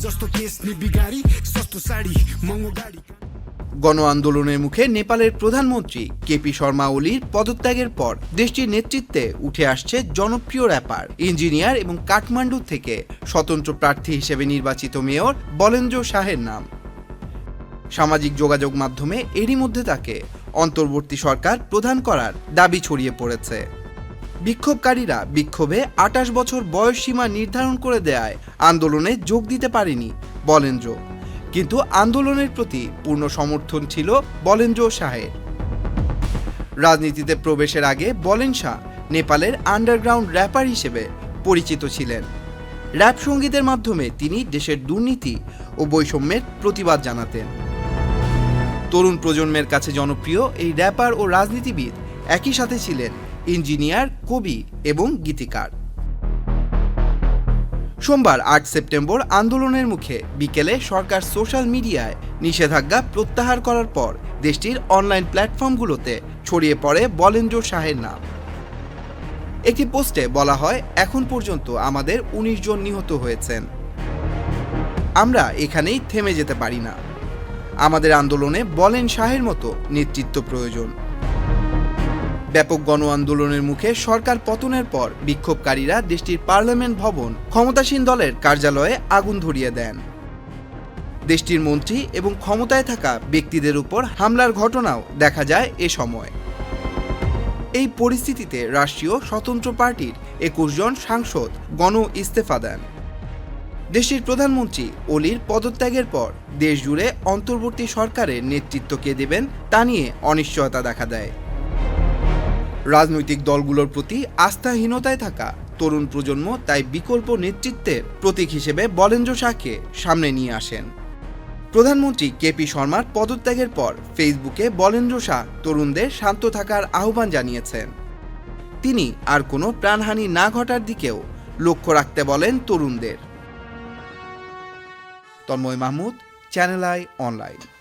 जस्तो केसले बिगारी सस्तो साडी महँगो गाडी গণ আন্দোলনের মুখে নেপালের প্রধানমন্ত্রী কেপি শর্মা ওলির পদত্যাগের পর দেশটির নেতৃত্বে উঠে আসছে জনপ্রিয় র্যাপার ইঞ্জিনিয়ার এবং কাঠমান্ডু থেকে স্বতন্ত্র প্রার্থী হিসেবে নির্বাচিত মেয়র বলেন্দ্র শাহের নাম সামাজিক যোগাযোগ মাধ্যমে এরই মধ্যে তাকে অন্তর্বর্তী সরকার প্রধান করার দাবি ছড়িয়ে পড়েছে বিক্ষোভকারীরা বিক্ষোভে আটাশ বছর বয়স সীমা নির্ধারণ করে দেয়ায় আন্দোলনে যোগ দিতে পারেনি বলেন্দ্র। কিন্তু আন্দোলনের প্রতি পূর্ণ সমর্থন ছিল বলেন্দ্র শাহের। রাজনীতিতে প্রবেশের আগে বলেন শাহ নেপালের আন্ডারগ্রাউন্ড র্যাপার হিসেবে পরিচিত ছিলেন। র্যাপ সঙ্গীতের মাধ্যমে তিনি দেশের দুর্নীতি ও বৈষম্যের প্রতিবাদ জানাতেন। তরুণ প্রজন্মের কাছে জনপ্রিয় এই র্যাপার ও রাজনীতিবিদ একই সাথে ছিলেন। ইঞ্জিনিয়ার, কবি এবং গীতিকার। সোমবার আট সেপ্টেম্বর আন্দোলনের মুখে বিকেলে সরকার সোশ্যাল মিডিয়ায় নিষেধাজ্ঞা প্রত্যাহার করার পর দেশটির অনলাইন প্ল্যাটফর্মগুলোতে ছড়িয়ে পড়ে বলেন্দ্র শাহের নাম। একটি পোস্টে বলা হয়, এখন পর্যন্ত আমাদের উনিশ জন নিহত হয়েছেন। আমরা এখানেই থেমে যেতে পারি না। আমাদের আন্দোলনে বলেন শাহের মতো নেতৃত্ব প্রয়োজন। ব্যাপক গণ আন্দোলনের মুখে সরকার পতনের পর বিক্ষোভকারীরা দেশটির পার্লামেন্ট ভবন ক্ষমতাসীন দলের কার্যালয়ে আগুন ধরিয়ে দেন। দেশটির মন্ত্রী এবং ক্ষমতায় থাকা ব্যক্তিদের উপর হামলার ঘটনাও দেখা যায় এ সময়। এই পরিস্থিতিতে রাষ্ট্রীয় স্বতন্ত্র পার্টির একুশ জন সাংসদ গণ ইস্তফা দেন। দেশটির প্রধানমন্ত্রী অলির পদত্যাগের পর দেশ জুড়ে অন্তর্বর্তী সরকারের নেতৃত্ব কে দেবেন তা নিয়ে অনিশ্চয়তা দেখা দেয়। রাজনৈতিক দলগুলোর প্রতি আস্থাহীনতায় থাকা তরুণ প্রজন্ম তাই বিকল্প নেতৃত্বের প্রতীক হিসেবে বলেন্দ্র শাহকে সামনে নিয়ে আসেন। প্রধানমন্ত্রী কেপি শর্মার পদত্যাগের পর ফেসবুকে বলেন্দ্র শাহ তরুণদের শান্ত থাকার আহ্বান জানিয়েছেন। তিনি আর কোনো প্রাণহানি না ঘটার দিকেও লক্ষ্য রাখতে বলেন তরুণদের। Tanmoy Mahmud, channel I online.